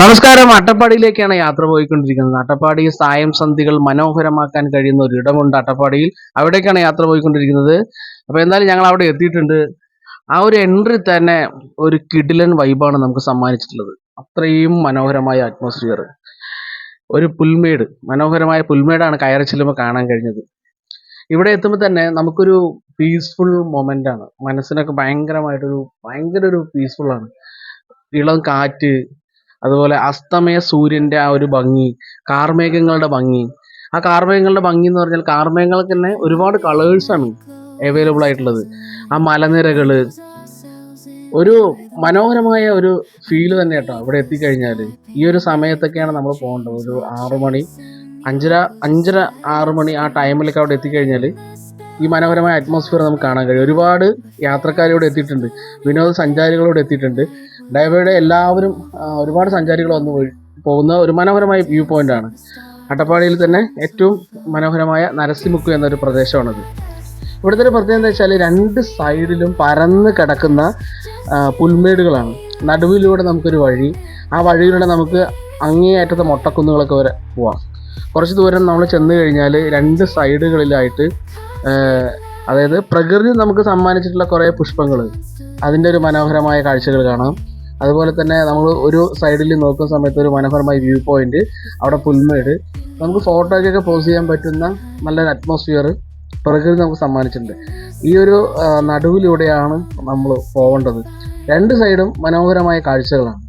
നമസ്കാരം. അട്ടപ്പാടിയിലേക്കാണ് യാത്ര പോയിക്കൊണ്ടിരിക്കുന്നത്. അട്ടപ്പാടി സായം സന്ധികൾ മനോഹരമാക്കാൻ കഴിയുന്ന ഒരു ഇടമുണ്ട് അട്ടപ്പാടിയിൽ. അവിടേക്കാണ് യാത്ര പോയിക്കൊണ്ടിരിക്കുന്നത്. അപ്പൊ എന്തായാലും ഞങ്ങൾ അവിടെ എത്തിയിട്ടുണ്ട്. ആ ഒരു എൻട്രി തന്നെ ഒരു കിടിലൻ വൈബാണ് നമുക്ക് സമ്മാനിച്ചിട്ടുള്ളത്. അത്രയും മനോഹരമായ അറ്റ്മോസ്ഫിയർ ഒരു പുൽമേട്. മനോഹരമായ പുൽമേടാണ് കയറി ചെല്ലുമ്പോൾ കാണാൻ കഴിഞ്ഞത്. ഇവിടെ എത്തുമ്പോൾ തന്നെ നമുക്കൊരു പീസ്ഫുൾ മൊമെന്റ് ആണ്. മനസ്സിനൊക്കെ ഭയങ്കരമായിട്ടൊരു ഭയങ്കര ഒരു പീസ്ഫുൾ ആണ്. ഇളം കാറ്റ് അതുപോലെ അസ്തമയ സൂര്യന്റെ ആ ഒരു ഭംഗി കാർമേഘങ്ങളുടെ ഭംഗി. ആ കാർമേഘങ്ങളുടെ ഭംഗി എന്ന് പറഞ്ഞാൽ കാർമേഘങ്ങൾക്ക് തന്നെ ഒരുപാട് കളേഴ്സാണ് അവൈലബിൾ ആയിട്ടുള്ളത്. ആ മലനിരകൾ ഒരു മനോഹരമായ ഒരു ഫീൽ തന്നെ കേട്ടോ അവിടെ എത്തിക്കഴിഞ്ഞാൽ. ഈ ഒരു സമയത്തൊക്കെയാണ് നമ്മൾ പോകേണ്ടത്. ഒരു ആറു മണി അഞ്ചര അഞ്ചര ആറു മണി ആ ടൈമിലൊക്കെ അവിടെ എത്തിക്കഴിഞ്ഞാൽ ഈ മനോഹരമായ അറ്റ്മോസ്ഫിയർ നമുക്ക് കാണാൻ കഴിയും. ഒരുപാട് യാത്രക്കാരോട് എത്തിയിട്ടുണ്ട്. വിനോദസഞ്ചാരികളോട് എത്തിയിട്ടുണ്ട്. ഡൈവയുടെ എല്ലാവരും ഒരുപാട് സഞ്ചാരികൾ വന്ന് പോകുന്ന ഒരു മനോഹരമായ വ്യൂ പോയിന്റ് ആണ്. അട്ടപ്പാടിയിൽ തന്നെ ഏറ്റവും മനോഹരമായ നരസിമുക്ക് എന്നൊരു പ്രദേശമാണത്. ഇവിടുത്തെ ഒരു പ്രത്യേകത എന്താ വെച്ചാൽ രണ്ട് സൈഡിലും പരന്ന് കിടക്കുന്ന പുൽമേടുകളാണ്. നടുവിലൂടെ നമുക്കൊരു വഴി ആ വഴിയിലൂടെ നമുക്ക് അങ്ങേയറ്റത്തെ മൊട്ടക്കുന്നുകളൊക്കെ വരെ പോവാം. കുറച്ച് ദൂരം നമ്മൾ ചെന്ന് കഴിഞ്ഞാൽ രണ്ട് സൈഡുകളിലായിട്ട് അതായത് പ്രകൃതി നമുക്ക് സമ്മാനിച്ചിട്ടുള്ള കുറേ പുഷ്പങ്ങൾ. അതിന്റെ ഒരു മനോഹരമായ കാഴ്ചകൾ കാണാം. അതുപോലെ തന്നെ നമ്മൾ ഒരു സൈഡിൽ നോക്കുന്ന സമയത്ത് ഒരു മനോഹരമായ വ്യൂ പോയിന്റ് അവിടെ പുൽമേട്. നമുക്ക് ഫോട്ടോയ്ക്കൊക്കെ പോസ് ചെയ്യാൻ പറ്റുന്ന നല്ലൊരു അറ്റ്മോസ്ഫിയർ പ്രകൃതി നമുക്ക് സമ്മാനിച്ചിട്ടുണ്ട്. ഈ ഒരു നടുവിലൂടെയാണ് നമ്മൾ പോകേണ്ടത് രണ്ട് സൈഡും മനോഹരമായ കാഴ്ചകളാണ്.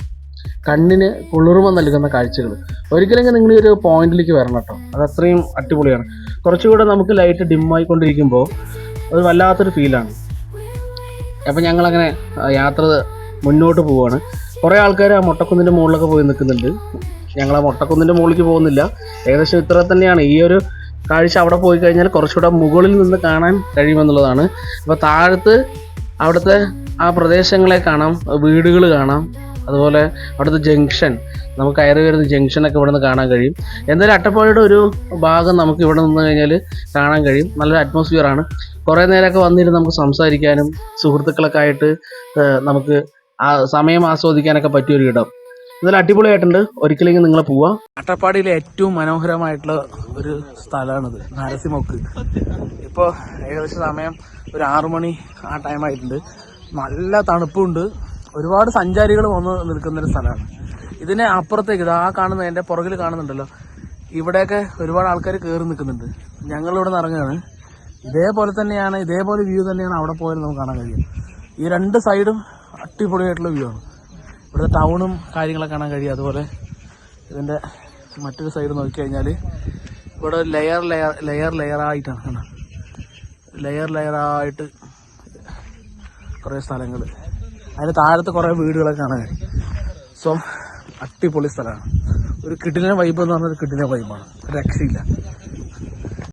കണ്ണിന് കുളിർമ നൽകുന്ന കാഴ്ചകൾ. ഒരിക്കലെങ്കിൽ നിങ്ങൾ ഈ ഒരു പോയിന്റിലേക്ക് വരണം കേട്ടോ. അത് അത്രയും അടിപൊളിയാണ്. കുറച്ചുകൂടെ നമുക്ക് ലൈറ്റ് ഡിമ്മായിക്കൊണ്ടിരിക്കുമ്പോൾ അത് വല്ലാത്തൊരു ഫീലാണ് അപ്പം ഞങ്ങളങ്ങനെ യാത്ര മുന്നോട്ട് പോവുകയാണ് കുറേ ആൾക്കാർ ആ മൊട്ടക്കുന്നിന്റെ മുകളിലൊക്കെ പോയി നിൽക്കുന്നുണ്ട്. ഞങ്ങൾ ആ മൊട്ടക്കുന്നിന്റെ മുകളിലേക്ക് പോകുന്നില്ല. ഏകദേശം ഇത്ര തന്നെയാണ്. ഈ ഒരു കാഴ്ച അവിടെ പോയി കഴിഞ്ഞാൽ കുറച്ചുകൂടെ മുകളിൽ നിന്ന് കാണാൻ കഴിയുമെന്നുള്ളതാണ്. അപ്പോൾ താഴത്ത് അവിടുത്തെ ആ പ്രദേശങ്ങളെ കാണാം വീടുകൾ കാണാം അതുപോലെ അവിടുത്തെ ജംഗ്ഷൻ നമുക്ക് കയറി വരുന്ന ജംഗ്ഷനൊക്കെ ഇവിടെ നിന്ന് കാണാൻ കഴിയും. എന്തായാലും അട്ടപ്പാടിയുടെ ഒരു ഭാഗം നമുക്ക് ഇവിടെ നിന്ന് കഴിഞ്ഞാൽ കാണാൻ കഴിയും. നല്ലൊരു അറ്റ്മോസ്ഫിയർ ആണ്. കുറേ നേരമൊക്കെ വന്നിരുന്ന് നമുക്ക് സംസാരിക്കാനും സുഹൃത്തുക്കളൊക്കെ ആയിട്ട് നമുക്ക് ആ സമയം ആസ്വദിക്കാനൊക്കെ പറ്റിയ ഒരു ഇടം. ഇതിൽ അടിപൊളിയായിട്ടുണ്ട്. ഒരിക്കലെങ്കിലും നിങ്ങൾ പോവാ. അട്ടപ്പാടിയിലെ ഏറ്റവും മനോഹരമായിട്ടുള്ള ഒരു സ്ഥലമാണിത് നരസിമൊക്ക് ഇപ്പോൾ ഏകദേശം സമയം ഒരു ആറു മണി ആ ടൈം ആയിട്ടുണ്ട്. നല്ല തണുപ്പുണ്ട്. ഒരുപാട് സഞ്ചാരികൾ വന്ന് നിൽക്കുന്ന ഒരു സ്ഥലമാണ്. ഇതിനെ അപ്പുറത്തേക്ക് ആ കാണുന്ന എന്റെ പുറകിൽ കാണുന്നുണ്ടല്ലോ. ഇവിടെയൊക്കെ ഒരുപാട് ആൾക്കാർ കയറി നിൽക്കുന്നുണ്ട്. ഞങ്ങളിവിടെ നിന്ന് ഇറങ്ങുകയാണ്. ഇതേപോലെ തന്നെയാണ് ഇതേപോലെ വ്യൂ തന്നെയാണ് അവിടെ പോയാലും നമുക്ക് കാണാൻ കഴിയും ഈ രണ്ട് സൈഡും അടിപൊളിയായിട്ടുള്ള വ്യൂ ആണ്. ഇവിടെ ടൗണും കാര്യങ്ങളൊക്കെ കാണാൻ കഴിയും. അതുപോലെ ഇതിന്റെ മറ്റൊരു സൈഡ് നോക്കിക്കഴിഞ്ഞാൽ ഇവിടെ ലെയർ ലെയർ ലെയർ ലെയർ ആയിട്ടാണ് കാണാം ലെയർ ലെയർ ആയിട്ട് കുറേ സ്ഥലങ്ങൾ അതിന് താഴത്ത് കുറേ വീടുകളൊക്കെ കാണാൻ സോ അടിപൊളി സ്ഥലമാണ്. ഒരു കിടിലൻ വൈബ് എന്ന് പറഞ്ഞൊരു കിടിലൻ വൈബാണ് രക്ഷയില്ല.